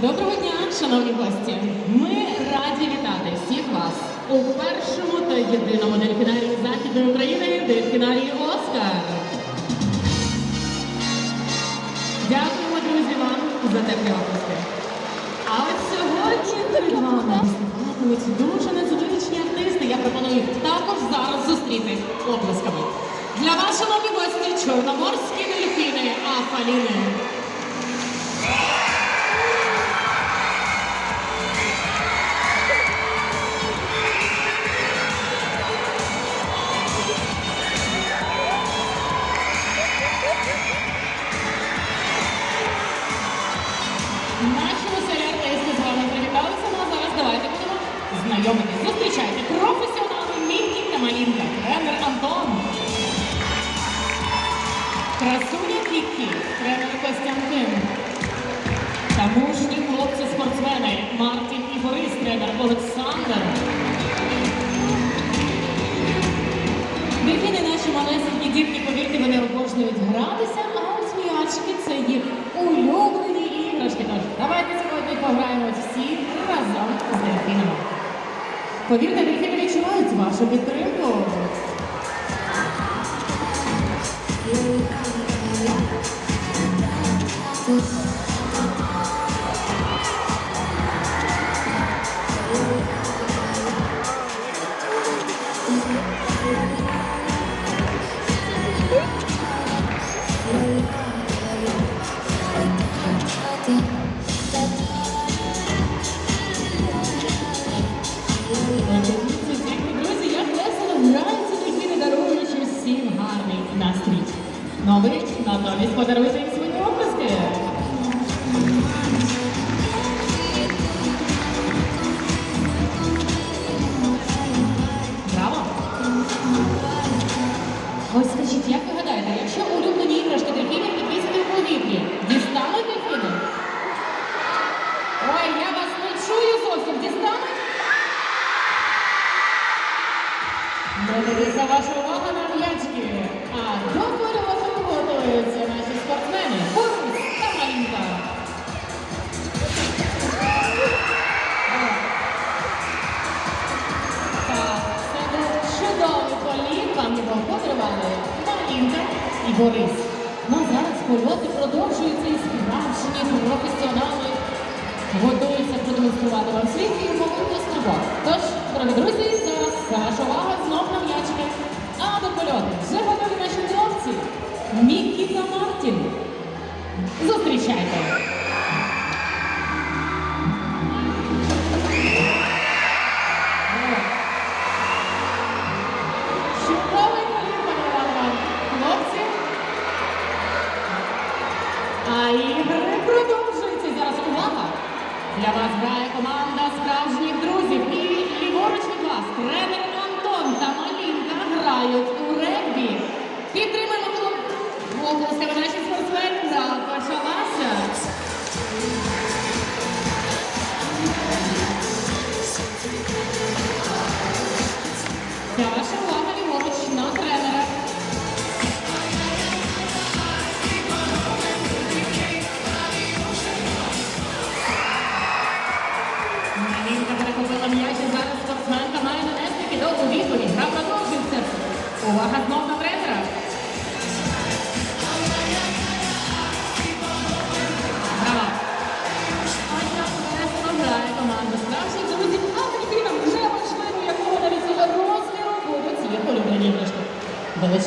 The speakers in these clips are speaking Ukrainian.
Доброго дня, шановні гості. Ми раді вітати всіх вас у першому та єдиному дельфінарії Західної України дельфінарії Оскар. Дякуємо, друзі, вам за теплі області. А от сьогодні перед вами дуже я пропоную їх також зараз зустріти оплесками. Для шановні гості, чорноморські дельфіни Афаліни. Знайомитись. Зустрічайте професіонали Мінкі та Малінка, тренер Антон. Красуня Кікі, тренер Костянтин. Та мужні хлопці-спортсмени Мартін і Борис, тренер Олександр. Дельфіни наші малесенькі дітки, повірте, вони обожнюють гратися, а ось м'ячки це їх улюблені іграшки. Тож давайте сьогодні пограємо всі разом. Повірте, дельфіни відчувають вашу підтримку. Nós não lhes poderão Борис. Ну а зараз польоти продовжуються і справжні професіонали готуються продемонструвати вам світ свій з роботу. Тож, дорогі друзі, зараз ваша увага знов на м'ячки. А до польоту вже готові наші хлопці. Міккі та Мартін. Зустрічайте! Команда справжніх друзів. І ліворуч від вас тренер Антон та Малінка грають у регбі. Підтримаємо оплесками наші спортсмени.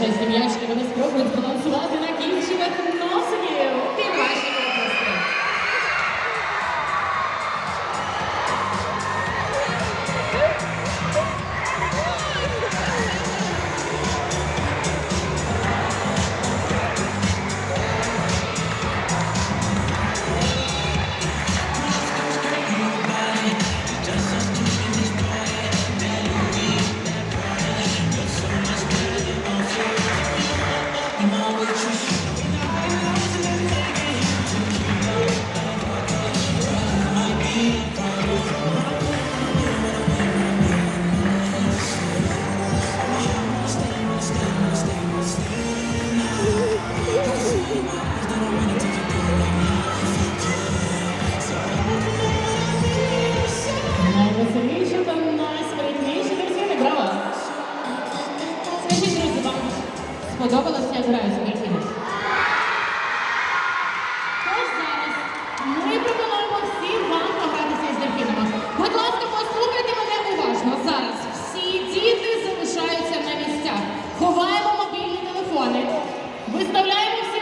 Адже зем'ячки вони спробують балансувати сподобалося, як грають?